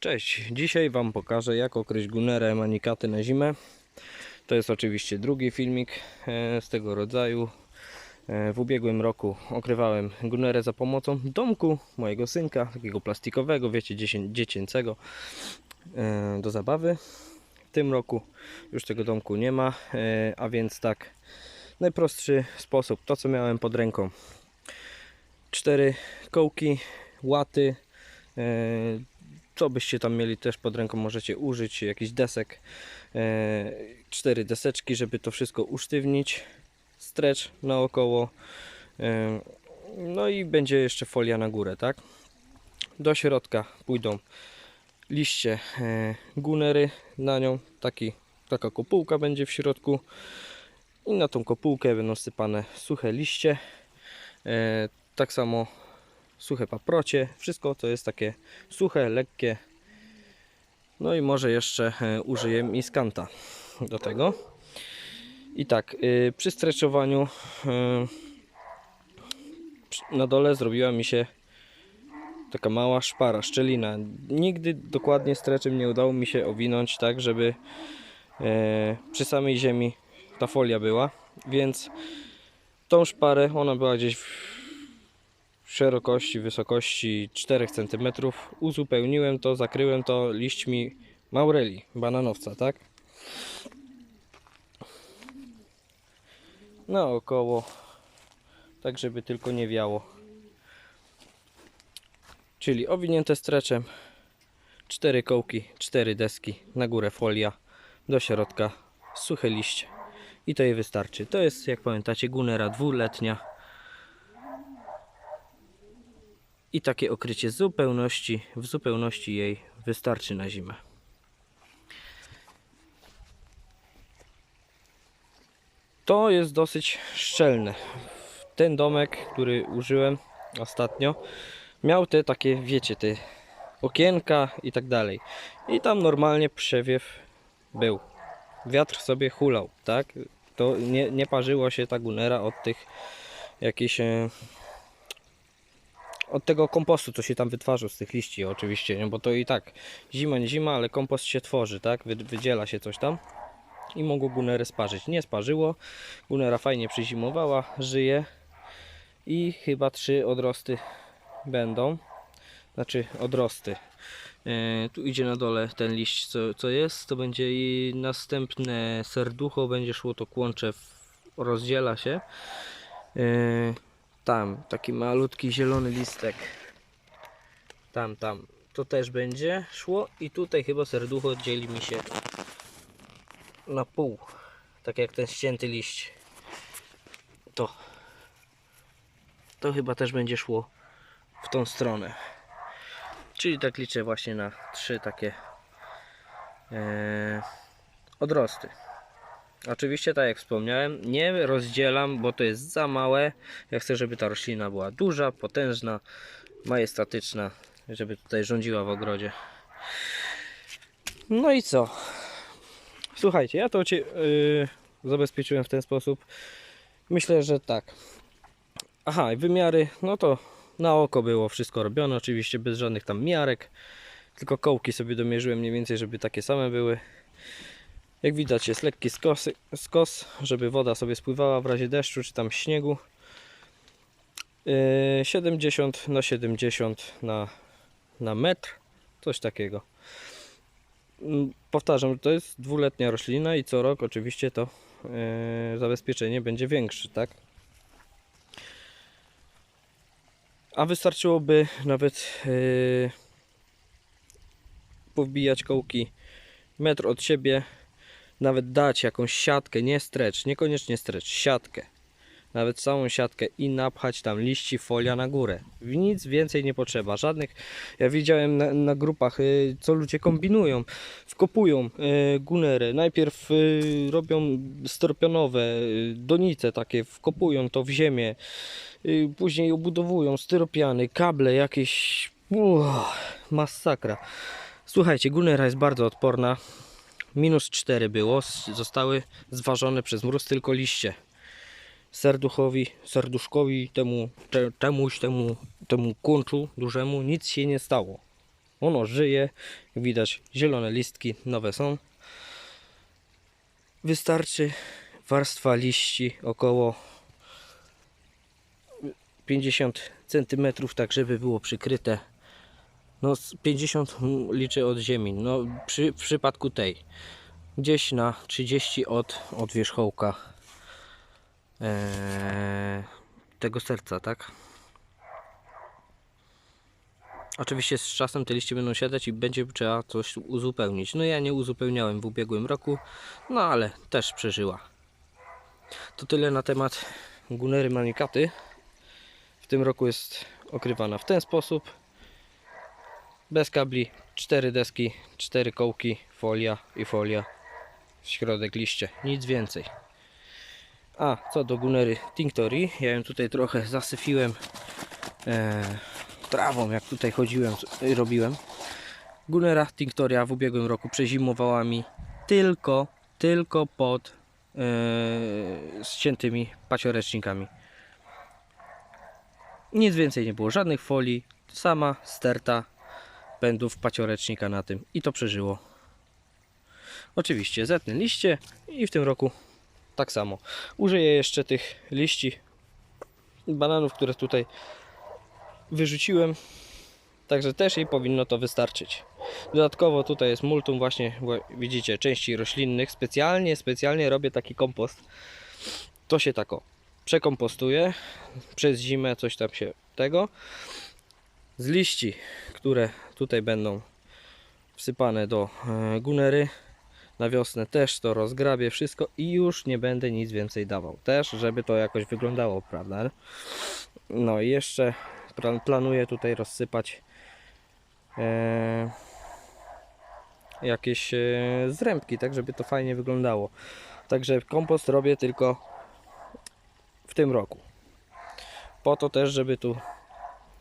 Cześć, dzisiaj Wam pokażę jak okryć gunerę manikaty na zimę. To jest oczywiście drugi filmik e, z tego rodzaju. E, W ubiegłym roku okrywałem gunerę za pomocą domku mojego synka, takiego plastikowego, wiecie, dziecięcego e, do zabawy. W tym roku już tego domku nie ma, a więc tak, najprostszy sposób, to co miałem pod ręką. Cztery kołki, łaty, co byście tam mieli też pod ręką? Możecie użyć, jakiś desek, e, cztery deseczki, żeby to wszystko usztywnić, stretch naokoło, e, no i będzie jeszcze folia na górę, tak? Do środka pójdą liście e, gunery na nią, taki, taka kopułka będzie w środku. I na tą kopułkę będą sypane suche liście, tak samo suche paprocie, wszystko to jest takie suche, lekkie. No i może jeszcze e, użyję miskanta do tego. I tak, y, przy streczowaniu przy- na dole zrobiła mi się taka mała szpara, szczelina. Nigdy dokładnie streczem nie udało mi się owinąć tak, żeby e, przy samej ziemi ta folia była, więc tą szparę, ona była gdzieś szerokości, wysokości 4 cm. Uzupełniłem to, zakryłem to liśćmi maureli, bananowca, tak? Naokoło, tak żeby tylko nie wiało. Czyli owinięte streczem, 4 kołki, 4 deski, na górę folia, do środka suche liście. I to jej wystarczy. To jest, jak pamiętacie, gunera dwuletnia. I takie okrycie zupełności, w zupełności jej wystarczy na zimę. To jest dosyć szczelne. Ten domek, który użyłem ostatnio, miał te takie, wiecie, te okienka i tak dalej. I tam normalnie przewiew był. Wiatr sobie hulał, tak? To nie, nie parzyło się ta gunera od tych jakichś e, od tego kompostu, co się tam wytwarza z tych liści oczywiście, nie? bo to i tak zima, nie zima, ale kompost się tworzy, tak? Wy, wydziela się coś tam i mogło gunerę sparzyć. Nie sparzyło, gunera fajnie przyzimowała, żyje i chyba trzy odrosty będą, znaczy odrosty. E, tu idzie na dole ten liść, co, co jest, to będzie i następne serducho, będzie szło to kłącze, rozdziela się. E, tam, taki malutki zielony listek. Tam, tam. To też będzie szło i tutaj chyba serducho dzieli mi się na pół. Tak jak ten ścięty liść. To. To chyba też będzie szło w tą stronę. Czyli tak liczę właśnie na trzy takie e, odrosty. Oczywiście, tak jak wspomniałem, nie rozdzielam, bo to jest za małe. Ja chcę, żeby ta roślina była duża, potężna, majestatyczna, żeby tutaj rządziła w ogrodzie. No i co? Słuchajcie, ja to yy, zabezpieczyłem w ten sposób. Myślę, że tak. Aha, wymiary, no to na oko było wszystko robione, oczywiście bez żadnych tam miarek. Tylko kołki sobie domierzyłem mniej więcej, żeby takie same były. Jak widać jest lekki skos, skos, żeby woda sobie spływała w razie deszczu czy tam śniegu. Yy, 70 na 70 na, na metr, coś takiego. Mm, Powtarzam, to jest dwuletnia roślina i co rok oczywiście to yy, zabezpieczenie będzie większe, tak? A wystarczyłoby nawet yy, powbijać kołki metr od siebie, nawet dać jakąś siatkę, nie strecz, niekoniecznie strecz, siatkę. Nawet całą siatkę i napchać tam liści folia na górę. Nic więcej nie potrzeba, żadnych. Ja widziałem na, na grupach, y, co ludzie kombinują. Wkopują y, gunery. Najpierw y, robią stropionowe y, donice takie, wkopują to w ziemię. Później obudowują styropiany, kable jakieś. Uff, masakra. Słuchajcie, gunera jest bardzo odporna. Minus 4 było, zostały zważone przez mróz tylko liście. Serduchowi, serduszkowi, temu, te, temuś, temu, temu kunczu dużemu nic się nie stało. Ono żyje, widać zielone listki nowe są. Wystarczy warstwa liści około 50 cm, tak żeby było przykryte. No z 50 liczę od ziemi. No przy, w przypadku tej gdzieś na 30 od, od wierzchołka eee, tego serca, tak? Oczywiście z czasem te liście będą siadać i będzie trzeba coś uzupełnić. No ja nie uzupełniałem w ubiegłym roku, no ale też przeżyła. To tyle na temat Gunery Manikaty. W tym roku jest okrywana w ten sposób. Bez kabli, cztery deski, cztery kołki, folia i folia. W środek liście, nic więcej. A co do Gunery Tinctorii, ja ją tutaj trochę zasyfiłem e, trawą, jak tutaj chodziłem i robiłem. Gunera Tinctoria w ubiegłym roku przezimowała mi tylko, tylko pod e, ściętymi paciorecznikami. Nic więcej nie było, żadnych folii, sama sterta pędów paciorecznika na tym i to przeżyło. Oczywiście zetnę liście i w tym roku tak samo. Użyję jeszcze tych liści bananów, które tutaj wyrzuciłem. Także też jej powinno to wystarczyć. Dodatkowo tutaj jest multum właśnie, widzicie, części roślinnych. Specjalnie, specjalnie robię taki kompost. To się tak o, przekompostuje przez zimę, coś tam się tego. Z liści, które tutaj będą wsypane do e, gunery, na wiosnę też to rozgrabię wszystko i już nie będę nic więcej dawał. Też, żeby to jakoś wyglądało, prawda? No i jeszcze plan- planuję tutaj rozsypać e, jakieś e, zrębki, tak żeby to fajnie wyglądało. Także kompost robię tylko w tym roku. Po to też, żeby tu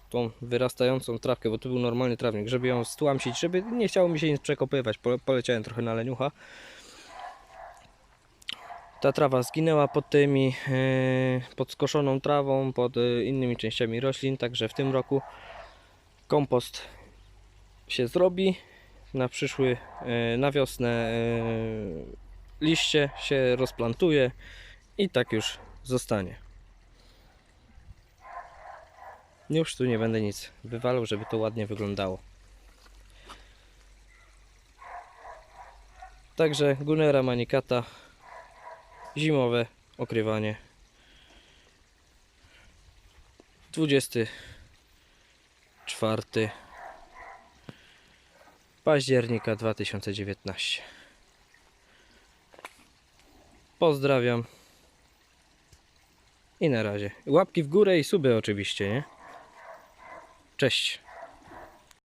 tą wyrastającą trawkę, bo tu był normalny trawnik, żeby ją stłamsić, żeby nie chciało mi się nic przekopywać. Pole- Poleciałem trochę na leniucha. Ta trawa zginęła pod tymi, e, pod skoszoną trawą, pod e, innymi częściami roślin, także w tym roku kompost się zrobi. Na przyszły, e, na wiosnę liście się rozplantuje i tak już zostanie. Już tu nie będę nic wywalał, żeby to ładnie wyglądało. Także Gunera Manikata zimowe okrywanie 24 października 2019 Pozdrawiam i na razie. Łapki w górę i suby oczywiście, nie? Cześć.